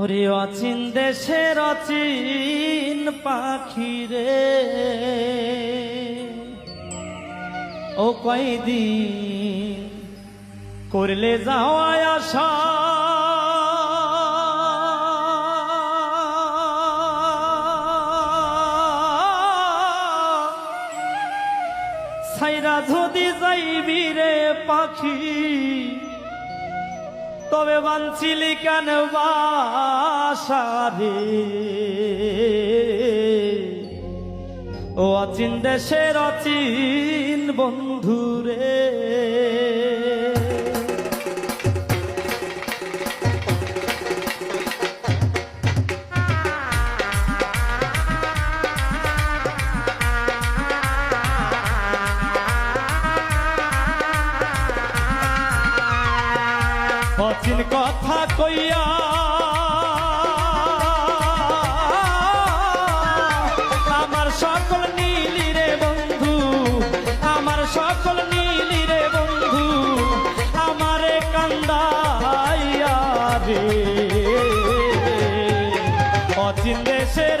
ওরে অচিন দেশের অচিন পাখি রে। ও কয়দিন করলে যাওয়া আশা। সাইরা যদি যাইবি রে পাখি তবে বাঞ্ছিলি কেন বাসারে? ও অচিন দেশের অচিন বন্ধুরে। অচিন কথা কইয়া। আমার সকল নীলি রে বন্ধু, আমার সকল নীলি রে বন্ধু, আমারে কান্দাইয়া রে। অচিন দেশের